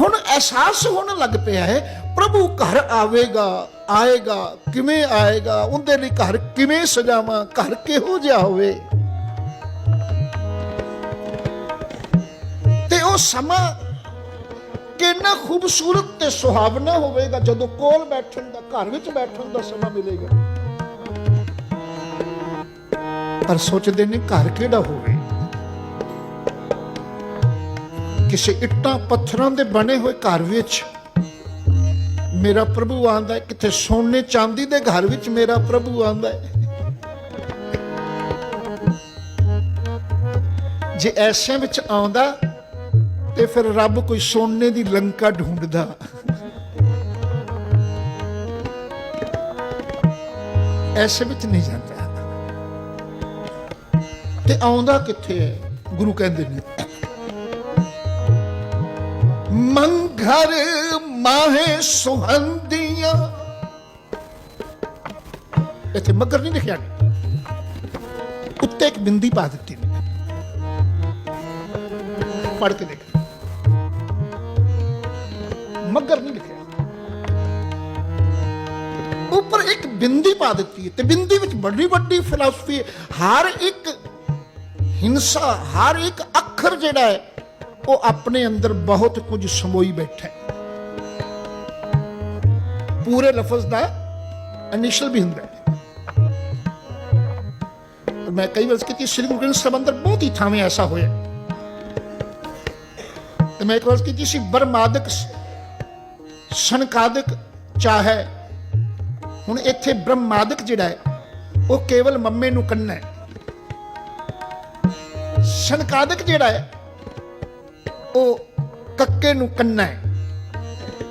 ਹੁਣ ਅਹਿਸਾਸ ਹੋਣ ਲੱਗ ਪਿਆ ਹੈ, ਪ੍ਰਭੂ ਘਰ ਆਵੇਗਾ, ਆਏਗਾ, ਕਿਵੇਂ ਆਏਗਾ, ਉਹਦੇ ਲਈ ਘਰ ਕਿਵੇਂ ਸਜਾਵਾਂ, ਘਰ ਕਿਹੋ ਜਿਹਾ ਹੋਵੇ? ਤੇ ਉਹ ਸਮਾਂ ਕਿੰਨਾ ਖੂਬਸੂਰਤ ਤੇ ਸੁਹਾਵਣਾ ਹੋਵੇਗਾ ਜਦੋਂ ਕੋਲ ਬੈਠਣ ਦਾ, ਘਰ ਵਿੱਚ ਬੈਠਣ ਦਾ ਸਮਾਂ ਮਿਲੇਗਾ। ਪਰ ਸੋਚਦੇ ਨੇ ਘਰ ਕਿਹੜਾ ਹੋਵੇ? ਕਿਸੇ ਇੱਟਾਂ ਪੱਥਰਾਂ ਦੇ ਬਣੇ ਹੋਏ ਘਰ ਵਿੱਚ। ਮੇਰਾ ਪ੍ਰਭੂ ਆਂਦਾ ਹੈ ਕਿਤੇ ਸੋਨੇ ਚਾਂਦੀ ਦੇ ਘਰ ਵਿੱਚ ਮੇਰਾ ਪ੍ਰਭੂ ਆਂਦਾ ਹੈ। ਜੇ ਐਸੇ ਵਿੱਚ ਆਉਂਦਾ, ਤੇ ਫਿਰ ਰੱਬ ਕੋਈ ਸੋਨੇ ਦੀ ਲੰਕਾ ਢੂੰਡਦਾ। ਐਸੇ ਵਿੱਚ ਨਹੀਂ ਜਾਂਦਾ। ਤੇ ਆਉਂਦਾ ਕਿੱਥੇ ਹੈ? ਗੁਰੂ ਕਹਿੰਦੇ ਨੇ ਮੰਘਰ ਮਾਹੇ ਸੁਹੰਦੀਆਂ। ਇੱਥੇ ਮਗਰ ਨਹੀਂ ਲਿਖਿਆ। ਉੱਤੇ ਇੱਕ ਬਿੰਦੀ ਪਾ ਦਿੱਤੀ ਨੇ ਕੇ ਦੇਖ। ਮਗਰ ਨਹੀਂ ਲਿਖਿਆ। ਉੱਪਰ ਇੱਕ ਬਿੰਦੀ ਪਾ ਦਿੱਤੀ ਹੈ ਤੇ ਬਿੰਦੀ ਵਿੱਚ ਬੜੀ ਵੱਡੀ ਫਿਲਾਸਫੀ ਹਰ ਇੱਕ ਹਿੰਸਾ, ਹਰ ਇੱਕ ਅੱਖਰ ਜਿਹੜਾ ਹੈ ਉਹ ਆਪਣੇ ਅੰਦਰ ਬਹੁਤ ਕੁਝ ਸਮੋਈ ਬੈਠਾ ਹੈ। ਪੂਰੇ ਲਫ਼ਜ਼ ਦਾ ਇਨੀਸ਼ੀਅਲ ਵੀ ਹੁੰਦਾ ਹੈ। ਮੈਂ ਕਈ ਵਾਰ ਕੀਤੀ ਸ੍ਰੀ ਗੁਰੂ ਗ੍ਰੰਥ ਸਾਹਿਬ ਅੰਦਰ ਬਹੁਤ ਹੀ ਥਾਵੇਂ ਐਸਾ ਹੋਇਆ ਤੇ ਮੈਂ ਇੱਕ ਵਾਰ ਕੀਤੀ ਸੀ ਬਰਮਾਦਕ ਸੰਕਾਦਕ ਚਾਹੇ ਹੁਣ ਇੱਥੇ ਬ੍ਰਹਮਾਦਕ ਜਿਹੜਾ ਹੈ, ਉਹ ਕੇਵਲ ਮੰਮੇ ਨੂੰ ਕੰਨਾ ਹੈ। ਸੰਕਾਦਕ ਜਿਹੜਾ ਹੈ ਉਹ ਕੱਕੇ ਨੂੰ ਕੰਨਾ ਹੈ।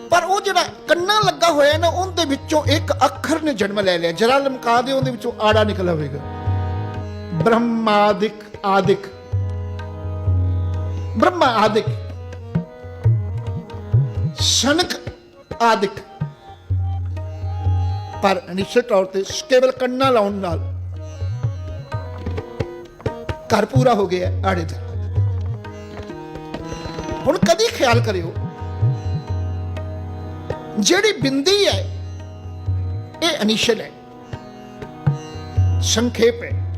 ਪਰ ਉਹ ਜਿਹੜਾ ਕੰਨਾ ਲੱਗਾ ਹੋਇਆ ਨਾ, ਉਹਦੇ ਵਿੱਚੋਂ ਇੱਕ ਅੱਖਰ ਨੇ ਜਨਮ ਲੈ ਲਿਆ। ਜਰਾ ਲਮਕਾ ਦੇ ਉਹਦੇ ਵਿੱਚੋਂ ਆੜਾ ਨਿਕਲ ਆਵੇਗਾ ਬ੍ਰਹਮਾਦਿਕ ਆਦਿਕ। ਬ੍ਰਹਮਾ ਆਦਿਕ ਸ਼ਨਕ ਆਦਿਕ। ਪਰ ਨਿਸ਼ਚਿਤ ਤੌਰ ਤੇ ਕੇਵਲ ਕੰਨਾ ਲਾਉਣ ਨਾਲ ਘਰ ਪੂਰਾ ਹੋ ਗਿਆ ਆੜੇ ਦਾ। ਹੁਣ ਕਦੀ ਖਿਆਲ ਕਰਿਓ। ਜਿਹੜੀ ਬਿੰਦੀ ਹੈ, ਇਹ ਅਨਿਸ਼ਲ ਹੈ। ਸੰਖੇਪ ਹੈ।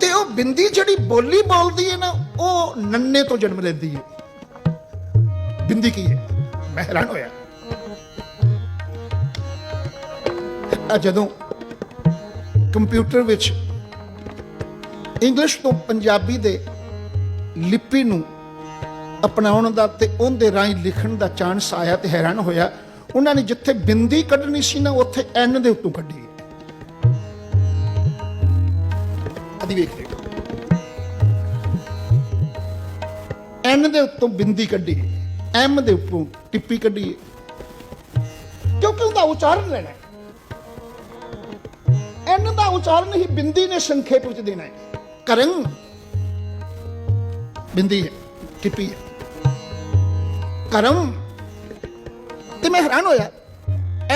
ਤੇ ਉਹ ਬਿੰਦੀ ਜਿਹੜੀ ਬੋਲੀ ਬੋਲਦੀ ਹੈ ਨਾ, ਉਹ ਨੰਨੇ ਤੋਂ ਜਨਮ ਲੈਂਦੀ ਹੈ। ਬਿੰਦੀ ਕੀ ਹੈ? ਮੈਂ ਹੈਰਾਨ ਹੋਇਆ। ਆ ਜਦੋਂ ਕੰਪਿਊਟਰ ਵਿੱਚ ਇੰਗਲਿਸ਼ ਤੋਂ ਪੰਜਾਬੀ ਦੇ ਲਿਪੀ ਨੂੰ ਅਪਣਾਉਣ ਦਾ ਤੇ ਉਹਦੇ ਰਾਹੀਂ ਲਿਖਣ ਦਾ ਚਾਂਸ ਆਇਆ ਤੇ ਹੈਰਾਨ ਹੋਇਆ। ਉਹਨਾਂ ਨੇ ਜਿੱਥੇ ਬਿੰਦੀ ਕੱਢਣੀ ਸੀ ਨਾ, ਉੱਥੇ ਐਨ ਦੇ ਉੱਤੋਂ ਕੱਢੀ। ਅਦੀ ਵੇਖ ਲਿਓ। ਐਨ ਦੇ ਉੱਤੋਂ ਬਿੰਦੀ ਕੱਢੀ, ਐਮ ਦੇ ਉੱਪਰੋਂ ਟਿੱਪੀ ਕੱਢੀ। ਕਿਉਂਕਿ ਉਹਦਾ ਉਚਾਰਨ ਲੈਣਾ ਐਨ ਦਾ ਉਚਾਰਨ ਹੀ ਬਿੰਦੀ ਨੇ ਸੰਖੇਪ ਵਿੱਚ ਦੇਣਾ ਹੈ। ਕਰੰ ਬਿੰਦੀ ਹੈ, ਟਿੱਪੀ ਹੈ। ਕਰਮ? ਤੇ ਮੈਂ ਹੈਰਾਨ ਹੋਇਆ।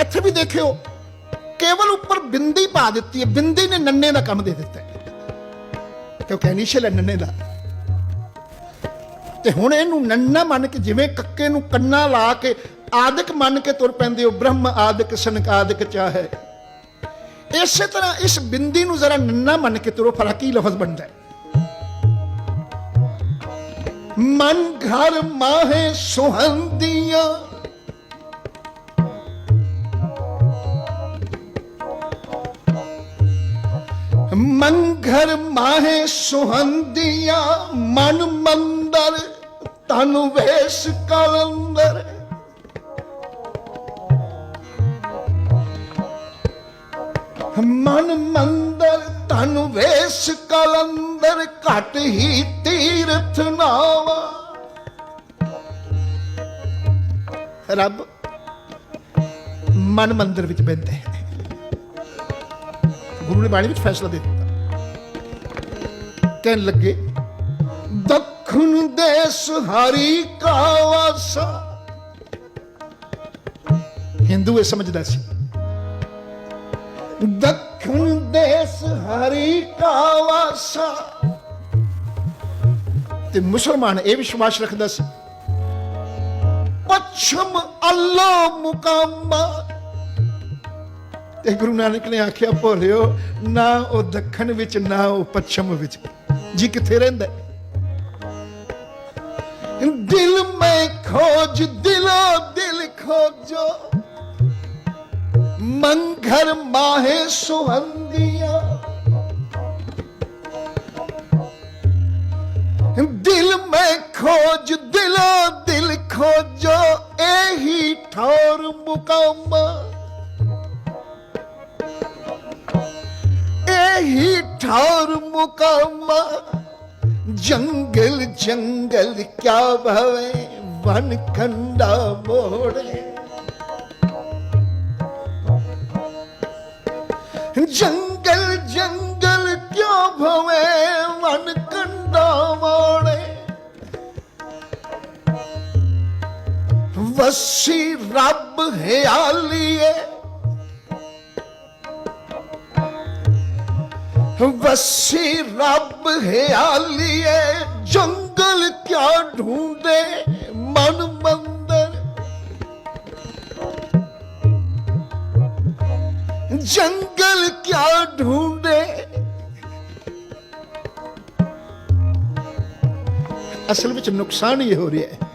ਇੱਥੇ ਵੀ ਦੇਖਿਓ, ਕੇਵਲ ਉੱਪਰ ਬਿੰਦੀ ਪਾ ਦਿੱਤੀ ਹੈ। ਬਿੰਦੀ ਨੇ ਨੰਨੇ ਦਾ ਕੰਮ ਦੇ ਦਿੱਤਾ ਹੈ। ਕਿਉਂਕਿ ਇਨੀਸ਼ੀਅਲ ਹੈ ਨੰਨੇ ਦਾ। ਤੇ ਹੁਣ ਇਹਨੂੰ ਨੰਨਾ ਮੰਨ ਕੇ, ਜਿਵੇਂ ਕੱਕੇ ਨੂੰ ਕੰਨਾ ਲਾ ਕੇ, ਆਦਿਕ ਮੰਨ ਕੇ ਤੁਰ ਪੈਂਦੇ ਹੋ। ਬ੍ਰਹਮ, ਆਦਿਕ ਸੰਕਾਦਿਕ ਚਾਹੇ। ਇਸੇ ਤਰ੍ਹਾਂ ਇਸ ਬਿੰਦੀ ਨੂੰ ਜ਼ਰਾ ਨੰਨਾ ਮੰਨ ਕੇ ਤੁਰੋ ਭਲਾ ਕੀ ਲਫ਼ਜ਼ ਬਣਦਾ ਹੈ? ਮਨ ਘਰ ਮਾਹੇ ਸੁਹੰਦੀਆਂ। ਮਨ ਘਰ ਮਾਹੇ ਸੁਹੰਦੀਆਂ, ਮਨ ਮੰਦਰ ਤਨ ਵੇਸ ਕਲੰਦਰ। ਮਨ ਮੰਦਰ ਤਨ ਵੇਸ ਕਲੰਦਰ ਘਟ ਹੀ ਤੀਰਥ ਨਾਵਾ। ਰੱਬ, ਮਨ ਮੰਦਰ ਵਿੱਚ ਬੈਠੇ ਹੈ। ਗੁਰੂ ਨੇ ਬਾਣੀ ਵਿੱਚ ਫੈਸਲਾ ਦੇ ਦਿੱਤਾ। ਕਹਿਣ ਲੱਗੇ, ਦੱਖਣ ਦੇਸ ਹਰੀ ਕਾ ਵਾਸਾ ਹਿੰਦੂ ਇਹ ਸਮਝਦਾ ਸੀ। ਦੱਖਣ ਹਰੀ ਕਾ ਵਾਸਾ ਤੇ ਮੁਸਲਮਾਨ ਇਹ ਵਿਸ਼ਵਾਸ ਰੱਖਦਾ ਸੀ। ਪਛਮ ਅੱਲਾ ਮੁਕਾਮਾ। ਤੇ ਗੁਰੂ ਨਾਨਕ ਨੇ ਆਖਿਆ, ਭੋਲਿਓ, ਨਾ ਉਹ ਦੱਖਣ ਵਿੱਚ, ਨਾ ਉਹ ਪੱਛਮ ਵਿੱਚ। ਜੀ ਕਿੱਥੇ ਰਹਿੰਦਾ ਦਿਲ ਮੈਂ ਖੋਜ, ਦਿਲੋ ਦਿਲ ਖੋਜੋ। ਮੰਘਰ ਮਾਹੇ ਸੁਹੰਦੀਆਂ। ਦਿਲ ਮੈਂ ਖੋਜ, ਦਿਲੋ ਦਿਲ ਖੋਜੋ, ਇਹੀ ਠੌਰ ਮੁਕਾਮਾ। ਇਹੀ ਠੌਰ ਮੁਕਾਮ। ਜੰਗਲ ਜੰਗਲ ਕਿਆ ਭਵੇ ਵਨ ਖੰਡਾ ਮੋੜੇ। ਜੰਗਲ ਜੰਗਲ ਕਿਉਂ ਭਵੇ ਵਨ ਕੰਡਾ ਵਸੀ ਰੱਬ ਹਿਆਲੀਏ ਵਸੀ ਰੱਬ ਹਿਆਲੀਏ ਜੰਗਲ ਕਿਆ ਢੂੰਡੇ ਮਨ ਮੰਦਰ। ਜੰਗਲ ਕਿਆ ਢੂੰਡੇ ਅਸਲ ਵਿੱਚ ਨੁਕਸਾਨ ਹੀ ਹੋ ਰਿਹਾ ਹੈ।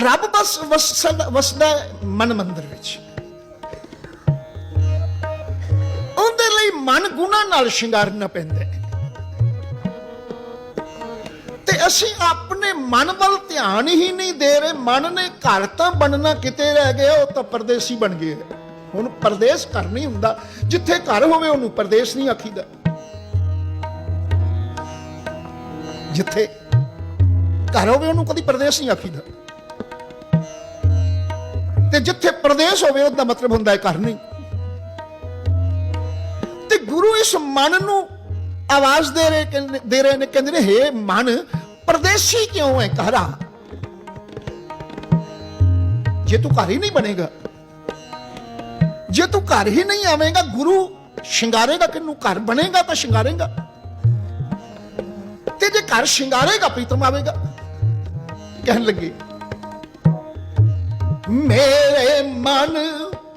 ਰੱਬ ਬਸ ਵਸਦਾ ਵਸਦਾ ਮਨ ਮੰਦਰ ਵਿੱਚ। ਉਹਦੇ ਲਈ ਮਨ ਗੁਨਾ ਨਾਲ ਸ਼ਿੰਗਾਰਨਾ ਪੈਂਦਾ ਤੇ ਅਸੀਂ ਆਪਣੇ ਮਨ ਵੱਲ ਧਿਆਨ ਹੀ ਨਹੀਂ ਦੇ ਰਹੇ। ਮਨ ਨੇ ਘਰ ਤਾਂ ਬਣਨਾ ਕਿਤੇ ਰਹਿ ਗਿਆ, ਉਹ ਤਾਂ ਪਰਦੇਸੀ ਬਣ ਗਏ ਹੁਣ ਪਰਦੇਸ ਘਰ ਨਹੀਂ ਹੁੰਦਾ। ਜਿੱਥੇ ਘਰ ਹੋਵੇ, ਉਹਨੂੰ ਪਰਦੇਸ ਨਹੀਂ ਆਖੀਦਾ। ਜਿੱਥੇ ਘਰ ਹੋਵੇ, ਉਹਨੂੰ ਕਦੀ ਪਰਦੇਸ ਨਹੀਂ ਆਖੀਦਾ। ਤੇ ਜਿੱਥੇ ਪ੍ਰਦੇਸ਼ ਹੋਵੇ, ਉਹਦਾ ਮਤਲਬ ਹੁੰਦਾ ਹੈ ਘਰ ਨਹੀਂ। ਤੇ ਗੁਰੂ ਇਸ ਮਨ ਨੂੰ ਆਵਾਜ਼ ਦੇ ਰਹੇ ਦੇ ਰਹੇ ਨੇ, ਕਹਿੰਦੇ ਨੇ, ਹੇ ਮਨ, ਪਰਦੇਸੀ ਕਿਉਂ ਹੈ ਘਰਾ ਜੇ ਤੂੰ ਘਰ ਹੀ ਨਹੀਂ ਬਣੇਗਾ, ਜੇ ਤੂੰ ਘਰ ਹੀ ਨਹੀਂ ਆਵੇਂਗਾ, ਗੁਰੂ ਸ਼ਿੰਗਾਰੇਗਾ ਕਿਨੂੰ ਘਰ ਬਣੇਗਾ ਤਾਂ ਸ਼ਿੰਗਾਰੇਗਾ। ਤੇ ਜੇ ਘਰ ਸ਼ਿੰਗਾਰੇਗਾ, ਪ੍ਰੀਤਮ ਆਵੇਗਾ। ਕਹਿਣ ਲੱਗੇ ਮੇਰੇ ਮਨ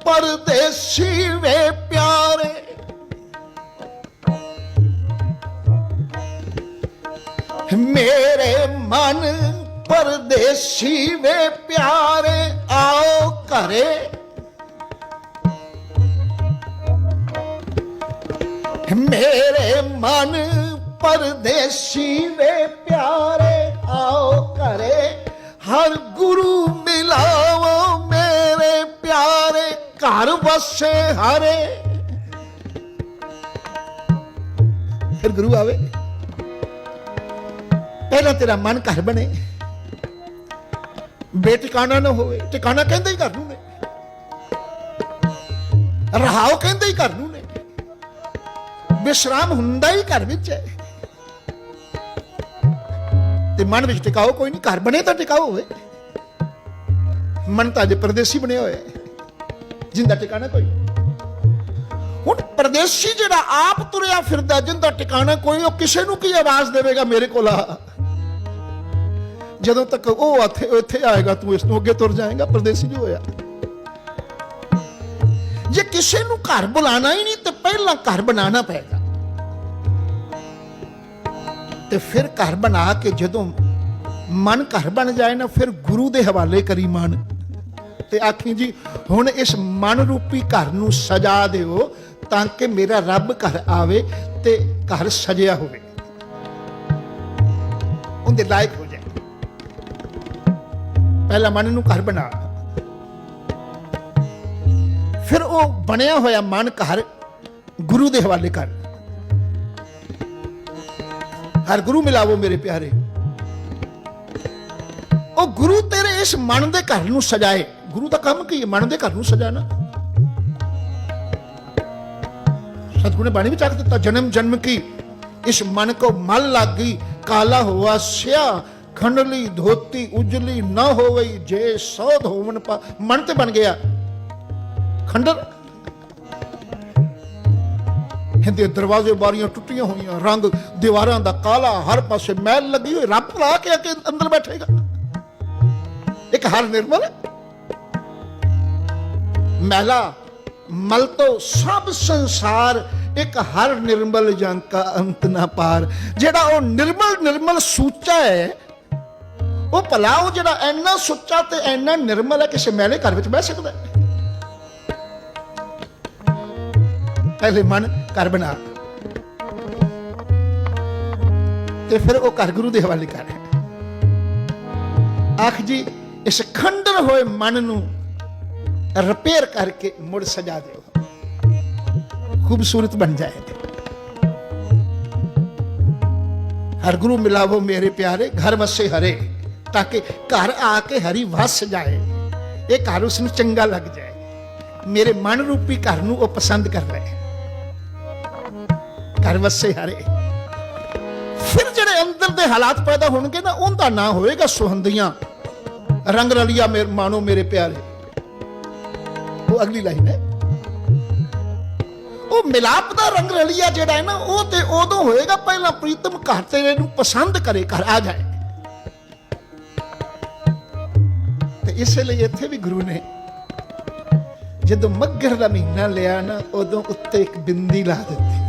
ਪਰਦੇਸੀ ਵੇ ਪਿਆਰੇ। ਮੇਰੇ ਮਨ ਪਰਦੇਸੀ ਵੇ ਪਿਆਰੇ, ਆਓ ਘਰੇ। ਮੇਰੇ ਮਨ ਪਰਦੇਸੀ ਵੇ ਪਿਆਰੇ, ਆਓ ਘਰੇ। ਹਰ ਗੁਰੂ ਮਿਲਾ ਘਰ ਵਸੇ ਹਰੇ। ਫਿਰ ਗੁਰੂ ਆਵੇ। ਪਹਿਲਾਂ ਤੇਰਾ ਮਨ ਘਰ ਬਣੇ। ਬੇਟਿਕਾਣਾ ਨਾ ਹੋਵੇ। ਟਿਕਾਣਾ ਕਹਿੰਦੇ ਹੀ ਘਰ ਨੂੰ ਨੇ। ਰਹਾਓ ਕਹਿੰਦੇ ਹੀ ਘਰ ਨੂੰ ਨੇ। ਵਿਸ਼ਰਾਮ ਹੁੰਦਾ ਹੀ ਘਰ ਵਿੱਚ ਹੈ। ਤੇ ਮਨ ਵਿੱਚ ਟਿਕਾਓ ਕੋਈ ਨਹੀਂ। ਘਰ ਬਣੇ ਤਾਂ ਟਿਕਾਓ ਹੋਵੇ। ਮਨ ਤਾਂ ਜੇ ਪਰਦੇਸੀ ਬਣਿਆ ਹੋਇਆ ਹੈ। ਜਿੰਦਾ ਟਿਕਾਣਾ ਕੋਈ? ਹੁਣ ਪਰਦੇਸੀ ਜਿਹੜਾ ਆਪ ਤੁਰਿਆ ਫਿਰਦਾ, ਜਿੰਦਾ ਟਿਕਾਣਾ ਕੋਈ, ਉਹ ਕਿਸੇ ਨੂੰ ਕੀ ਆਵਾਜ਼ ਦੇਵੇਗਾ ਮੇਰੇ ਕੋਲ ਆ? ਜਦੋਂ ਤੱਕ ਉਹ ਇੱਥੇ ਇੱਥੇ ਆਏਗਾ, ਤੂੰ ਇਸ ਤੋਂ ਅੱਗੇ ਤੁਰ ਜਾਏਗਾ, ਪਰਦੇਸੀ ਜੋ ਹੋਇਆ। ਜੇ ਕਿਸੇ ਨੂੰ ਘਰ ਬੁਲਾਣਾ ਹੀ ਨਹੀਂ, ਤੇ ਪਹਿਲਾਂ ਘਰ ਬਣਾਉਣਾ ਪਏਗਾ। ਤੇ ਫਿਰ ਘਰ ਬਣਾ ਕੇ ਜਦੋਂ ਮਨ ਘਰ ਬਣ ਜਾਏ ਨਾ, ਫਿਰ ਗੁਰੂ ਦੇ ਹਵਾਲੇ ਕਰੀ ਮਨ ਤੇ ਆਖੀ ਜੀ, ਹੁਣ ਇਸ ਮਨ ਰੂਪੀ ਘਰ ਨੂੰ ਸਜਾ ਦਿਓ ਤਾਂ ਕਿ ਮੇਰਾ ਰੱਬ ਘਰ ਆਵੇ ਤੇ ਘਰ ਸਜਿਆ ਹੋਵੇ। ਉਹਦੇ ਲਾਇਕ ਹੋ ਜਾਏ। ਪਹਿਲਾਂ ਮਨ ਨੂੰ ਘਰ ਬਣਾ। ਫਿਰ ਉਹ ਬਣਿਆ ਹੋਇਆ ਮਨ ਘਰ ਗੁਰੂ ਦੇ ਹਵਾਲੇ ਕਰ। ਹਰ ਗੁਰੂ ਮਿਲਾਵੋ ਮੇਰੇ ਪਿਆਰੇ। ਉਹ ਗੁਰੂ ਤੇਰੇ ਇਸ ਮਨ ਦੇ ਘਰ ਨੂੰ ਸਜਾਏ। ਗੁਰੂ ਦਾ ਕੰਮ ਕੀ ਹੈ? ਮਨ ਦੇ ਘਰ ਨੂੰ ਸਜਾਣਾ। ਸਤਿਗੁਰੂ ਨੇ ਬਾਣੀ ਵਿੱਚ ਆਖ ਦਿੱਤਾ, ਜਨਮ ਜਨਮ ਕੀ, ਇਸ ਮਨ ਕੋ ਮਲ ਲੱਗ ਗਈ ਕਾਲਾ ਹੋਆ ਸਿਆ ਖੰਡਲੀ ਧੋਤੀ, ਉਜਲੀ ਨਾ ਹੋਵਈ, ਜੇ ਸੋਧ ਹੋਵਨ ਪਾ, ਮਨ ਤੇ ਬਣ ਗਿਆ। ਖੰਡਰ ਹਿੰਦੇ ਦਰਵਾਜ਼ੇ ਬਾਰੀਆਂ ਟੁੱਟੀਆਂ ਹੋਈਆਂ, ਰੰਗ ਦੀਵਾਰਾਂ ਦਾ ਕਾਲਾ, ਹਰ ਪਾਸੇ ਮੈਲ ਲੱਗੀ ਹੋਈ, ਰੱਬ ਲਾ ਕੇ ਆ ਕੇ ਅੰਦਰ ਬੈਠੇਗਾ। ਇੱਕ ਹਰ ਨਿਰਮਲ ਮਹਿਲਾ ਮਲ ਤੋਂ ਸਭ ਸੰਸਾਰ, ਇੱਕ ਹਰ ਨਿਰਮਲ ਜੰਕਾ ਅੰਤ ਨਾ ਪਾਰ। ਜਿਹੜਾ ਉਹ ਨਿਰਮਲ ਨਿਰਮਲ ਸੂਚਾ ਹੈ, ਉਹ ਭਲਾ ਉਹ ਜਿਹੜਾ ਇੰਨਾ ਸੁੱਚਾ ਤੇ ਇੰਨਾ ਨਿਰਮਲ ਹੈ, ਕਿਸੇ ਮੈਲੇ ਘਰ ਵਿੱਚ ਬਹਿ ਸਕਦਾ ਪਹਿਲੇ ਮਨ ਘਰ ਬਣਾ। ਤੇ ਫਿਰ ਉਹ ਘਰ ਗੁਰੂ ਦੇ ਹਵਾਲੇ ਕਰ ਆਖ ਜੀ, ਇਸ ਖੰਡਰ ਹੋਏ ਮਨ ਨੂੰ ਰਿਪੇਅਰ ਕਰਕੇ ਮੁੜ ਸਜਾ ਦਿਓ ਖੂਬਸੂਰਤ ਬਣ ਜਾਏਗਾ ਹਰ ਗੁਰੂ ਮਿਲਾਵੋ ਮੇਰੇ ਪਿਆਰੇ ਘਰ ਵਸੇ ਹਰੇ ਤਾਂ ਕਿ ਘਰ ਆ ਕੇ ਹਰੀ ਵਸ ਜਾਏ ਇਹ ਘਰ ਉਸ ਨੂੰ ਚੰਗਾ ਲੱਗ ਜਾਏ ਮੇਰੇ ਮਨ ਰੂਪੀ ਘਰ ਨੂੰ ਉਹ ਪਸੰਦ ਕਰ ਰਿਹਾ ਘਰ ਵਸੇ ਹਰੇ ਫਿਰ ਜਿਹੜੇ ਅੰਦਰ ਦੇ ਹਾਲਾਤ ਪੈਦਾ ਹੋਣਗੇ ਨਾ ਉਹਦਾ ਨਾਂ ਹੋਏਗਾ ਸੁਹੰਦੀਆਂ ਰੰਗ ਰਲੀਆ ਮੇਰੇ ਮਾਣੋ ਮੇਰੇ ਪਿਆਰੇ ਉਹ ਅਗਲੀ ਲਾਈਨ ਹੈ। ਉਹ ਮਿਲਾਪ ਦਾ ਰੰਗ ਰਲੀਆ ਜਿਹੜਾ ਹੈ ਨਾ, ਉਹ ਤੇ ਉਦੋਂ ਹੋਏਗਾ ਪਹਿਲਾਂ ਪ੍ਰੀਤਮ ਘਰ ਤੇਰੇ ਨੂੰ ਪਸੰਦ ਕਰੇ, ਘਰ ਆ ਜਾਏ। ਤੇ ਇਸੇ ਲਈ ਇੱਥੇ ਵੀ ਗੁਰੂ ਨੇ ਜਦੋਂ ਮੱਘਰ ਦਾ ਮਹੀਨਾ ਲਿਆ ਨਾ, ਉਦੋਂ ਉੱਤੇ ਇੱਕ ਬਿੰਦੀ ਲਾ ਦਿੱਤੀ।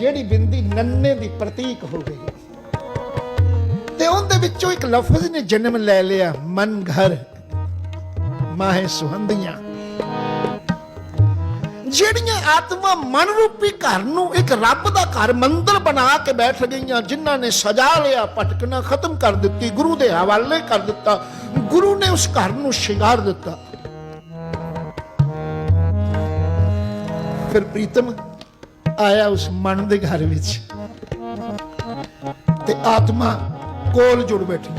ਜਿਹੜੀ ਬਿੰਦੀ ਨੰਨੇ ਦੀ ਪ੍ਰਤੀਕ ਹੋ ਗਈ। ਤੇ ਉਹਦੇ ਵਿੱਚੋਂ ਇੱਕ ਲਫ਼ਜ਼ ਨੇ ਜਨਮ ਲੈ ਲਿਆ, ਮਨ ਘਰ। ਮਾਹੇ ਸੁਹੰਦੀਆਂ। ਜਿਹੜੀਆਂ ਆਤਮਾ ਮਨ ਰੂਪੀ ਘਰ ਨੂੰ ਇੱਕ ਰੱਬ ਦਾ ਘਰ ਮੰਦਰ ਬਣਾ ਕੇ ਬੈਠ ਗਈਆਂ, ਜਿਨ੍ਹਾਂ ਨੇ ਸਜਾ ਲਿਆ, ਭਟਕਣਾ ਖਤਮ ਕਰ ਦਿੱਤੀ, ਗੁਰੂ ਦੇ ਹਵਾਲੇ ਕਰ ਦਿੱਤਾ, ਗੁਰੂ ਨੇ ਉਸ ਘਰ ਨੂੰ ਸ਼ਿੰਗਾਰ ਦਿੱਤਾ। ਫਿਰ ਪ੍ਰੀਤਮ ਆਇਆ ਉਸ ਮਨ ਦੇ ਘਰ ਵਿੱਚ ਤੇ ਆਤਮਾ ਕੋਲ ਜੁੜ ਬੈਠੀ।